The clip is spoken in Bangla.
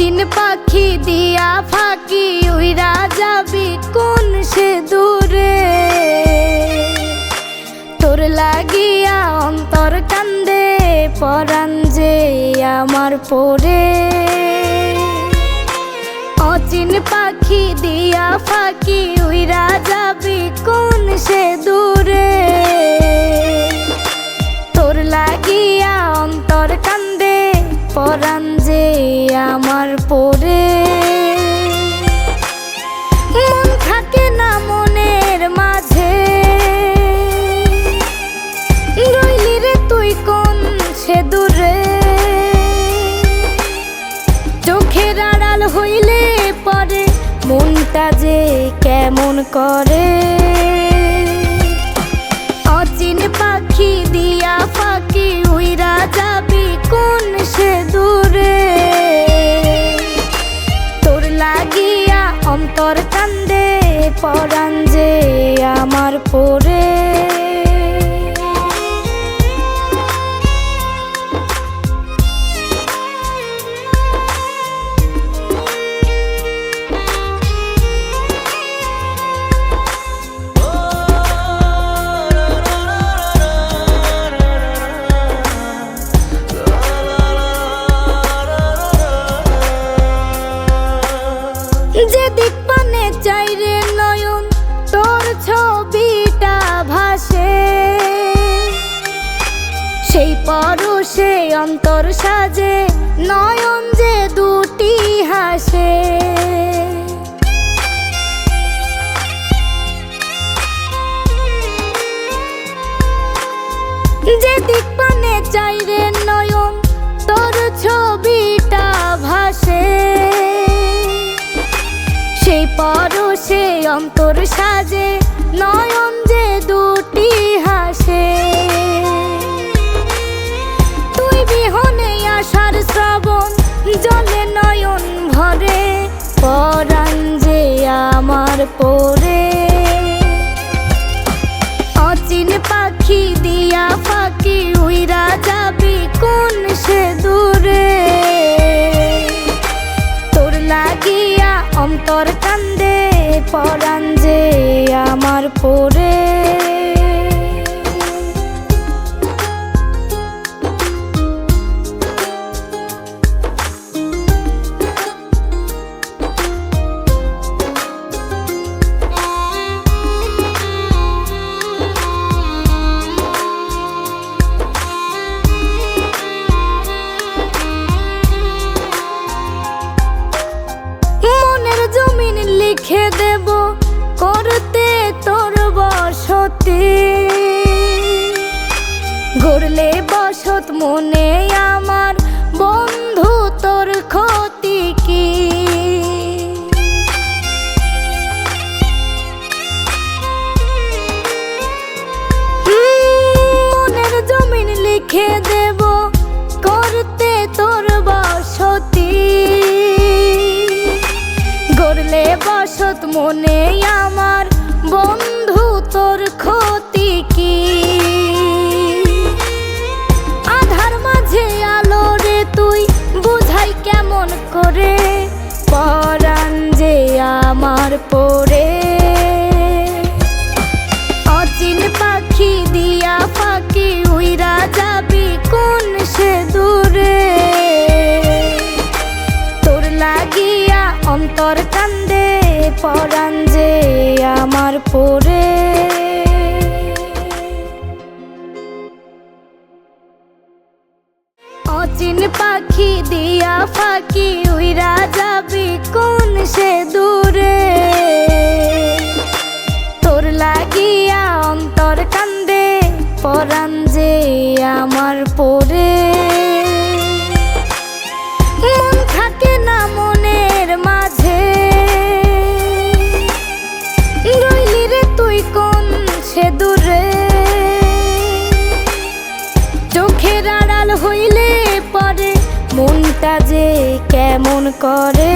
অচিন পাখি দিয়া ফাঁকি উইরা যাবি কোন সে দূরে? তোর লাগিয়া অন্তর কান্দে, পরাণ যে আমার পরে। অচিন পাখি দিয়া ফাঁকি উইরা যাবি কোন সে দূরে? তোর লাগিয়া পরাণ যে আমার পরে। মন থাকে না মনের মাঝে। রইলি রে তুই কোন সে দূরে। চোখের আড়াল হইলে পরে মনটা যে কেমন করে। অচিন পাখি দিয়া অন্তর কান্দে পরাঞ্জে আমার পরে। অন্তর সাজে, নয়ন যে দুটি হাসে। যে দিক পানে চাই রে নয়ন, তোর ছবিটা ভাসে। সেই পরশে অন্তর সাজে, নয়ন যে দুটি হাসে। জলে নয়ন ভরে, পরাণ যে আমার পরে। অচিন পাখি দিয়া পাখি উইরা যাবি কোন সে দূরে? তোর লাগিয়া অন্তর কান্দে, পরাণ যে আমার পরে। লিখে দেব করতে তোর বসতি। ঘুরলে বসত মনে আমার বন্ধু তোর ক্ষতি কি? মনের জমিন লিখে দেব বসত মনে আমার। বন্ধু, তোর ক্ষতি কি? আধার মাঝে আলো রে তুই, বুঝাই কেমন করে? পরাণ যে আমার পরে। অচিন পাখি দিয়া ফাঁকি উইরা যাবি কোন সে দূরে? তোর লাগিয়া অন্তর কান্দে পরাণ যে আমার পরে। অচিন পাখি দিয়া ফাঁকি উইরা যাবি কোন সে দূরে? এমন করে?